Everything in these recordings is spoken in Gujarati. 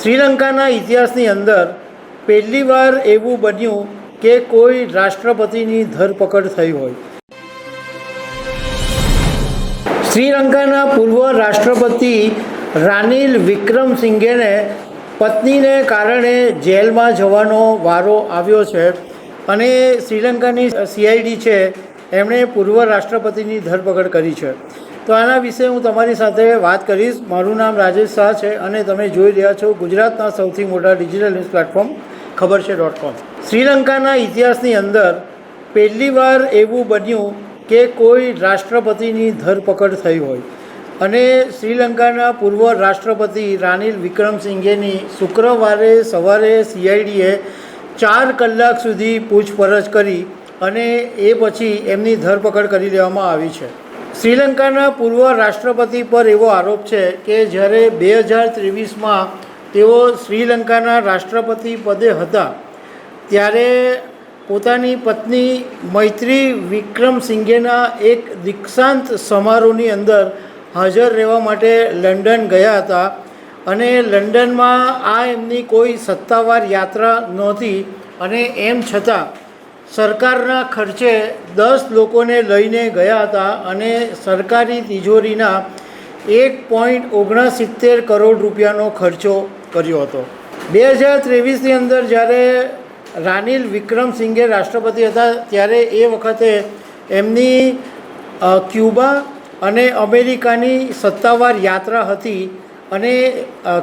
શ્રીલંકાના ઇતિહાસની અંદર પહેલીવાર એવું બન્યું કે કોઈ રાષ્ટ્રપતિની ધરપકડ થઈ હોય. શ્રીલંકાના પૂર્વ રાષ્ટ્રપતિ રાનિલ વિક્રમસિંઘેને પત્નીને કારણે જેલમાં જવાનો વારો આવ્યો છે અને શ્રીલંકાની સીઆઈડી છે, એમણે પૂર્વ રાષ્ટ્રપતિની ધરપકડ કરી છે. તો આના વિશે હું તમારી સાથે વાત કરીશ. મારું નામ રાજેશ શાહ છે અને તમે જોઈ રહ્યા છો ગુજરાતના સૌથી મોટા ડિજિટલ ન્યૂઝ પ્લેટફોર્મ ખબર છે ડોટ કોમ શ્રીલંકાના ઇતિહાસની અંદર પહેલીવાર એવું બન્યું કે કોઈ રાષ્ટ્રપતિની ધરપકડ થઈ હોય. અને શ્રીલંકાના પૂર્વ રાષ્ટ્રપતિ રાનિલ વિક્રમસિંઘેની શુક્રવારે સવારે સીઆઈડીએ ચાર કલાક સુધી પૂછપરછ કરી અને એ પછી એમની ધરપકડ કરી લેવામાં આવી છે. શ્રીલંકાના પૂર્વ રાષ્ટ્રપતિ પર એવો આરોપ છે કે જ્યારે બે હજાર ત્રેવીસમાં તેઓ શ્રીલંકાના રાષ્ટ્રપતિ પદે હતા, ત્યારે પોતાની પત્ની મૈત્રી વિક્રમસિંઘેના એક દીક્ષાંત સમારોહની અંદર હાજર રહેવા માટે લંડન ગયા હતા અને લંડનમાં આ એમની કોઈ સત્તાવાર યાત્રા નહોતી અને એમ છતાં સરકારના ખર્ચે દસ લોકોને લઈને ગયા હતા અને સરકારી તિજોરીના એક પોઈન્ટ ઓગણસિત્તેર કરોડ રૂપિયાનો ખર્ચો કર્યો હતો. બે હજાર ત્રેવીસની અંદર જ્યારે રાનિલ વિક્રમસિંઘે રાષ્ટ્રપતિ હતા, ત્યારે એ વખતે એમની ક્યુબા અને અમેરિકાની સત્તાવાર યાત્રા હતી અને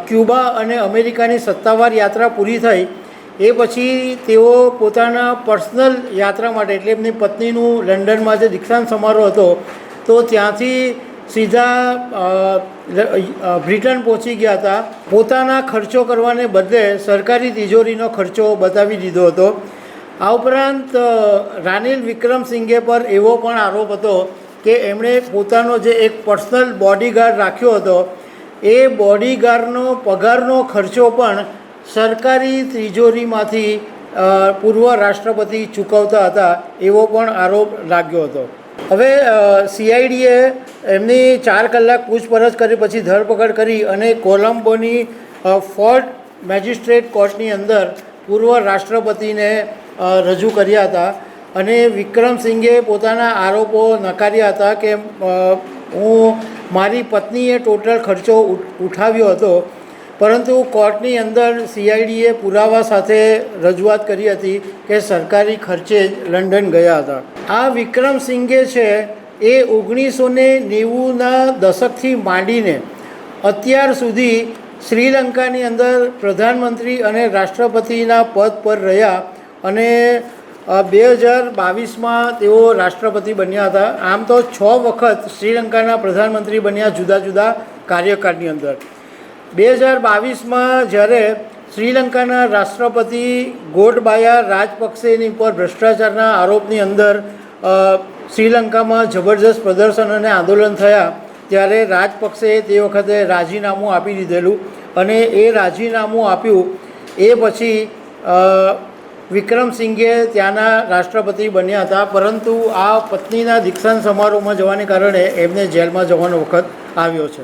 ક્યુબા અને અમેરિકાની સત્તાવાર યાત્રા પૂરી થઈ એ પછી તેઓ પોતાના પર્સનલ યાત્રા માટે, એટલે એમની પત્નીનું લંડનમાં જે દીક્ષાંત સમારોહ હતો, તો ત્યાંથી સીધા બ્રિટન પહોંચી ગયા હતા. પોતાના ખર્ચો કરવાને બદલે સરકારી તિજોરીનો ખર્ચો બતાવી દીધો હતો. આ ઉપરાંત રાનિલ વિક્રમસિંઘે પર એવો પણ આરોપ હતો કે એમણે પોતાનો જે એક પર્સનલ બોડીગાર્ડ રાખ્યો હતો, એ બોડીગાર્ડનો પગારનો ખર્ચો પણ સરકારી તિજોરીમાંથી પૂર્વ રાષ્ટ્રપતિ ચૂકવતા હતા, એવો પણ આરોપ લાગ્યો હતો. હવે સીઆઈડીએ એમની ચાર કલાક પૂછપરછ કરી, પછી ધરપકડ કરી અને કોલંબોની ફોર્ટ મેજિસ્ટ્રેટ કોર્ટની અંદર પૂર્વ રાષ્ટ્રપતિને રજૂ કર્યા હતા. અને વિક્રમસિંઘે પોતાના આરોપો નકાર્યા હતા કે હું મારી પત્નીએ ટોટલ ખર્ચો ઉઠ- ઉઠાવ્યો હતો. પરંતુ કોર્ટની અંદર સીઆઈડીએ પુરાવા સાથે રજૂઆત કરી હતી કે સરકારી ખર્ચે જ લંડન ગયા હતા. આ વિક્રમસિંઘે છે એ ઓગણીસો ને નેવુંના દશકથી માંડીને અત્યાર સુધી શ્રીલંકાની અંદર પ્રધાનમંત્રી અને રાષ્ટ્રપતિના પદ પર રહ્યા અને બે હજાર બાવીસમાં તેઓ રાષ્ટ્રપતિ બન્યા હતા. આમ તો છ વખત શ્રીલંકાના પ્રધાનમંત્રી બન્યા જુદા જુદા કાર્યકાળની અંદર. બે હજાર બાવીસમાં જ્યારે શ્રીલંકાના રાષ્ટ્રપતિ ગોટબાયા રાજપક્ષેની પર ભ્રષ્ટાચારના આરોપની અંદર શ્રીલંકામાં જબરજસ્ત પ્રદર્શન અને આંદોલન થયા, ત્યારે રાજપક્ષે તે વખતે રાજીનામું આપી દીધેલું અને એ રાજીનામું આપ્યું. એ પછી વિક્રમસિંઘે ત્યાંના રાષ્ટ્રપતિ બન્યા હતા, પરંતુ આ પત્નીના દીક્ષાંત સમારોહમાં જવાને કારણે એમને જેલમાં જવાનો વખત આવ્યો છે.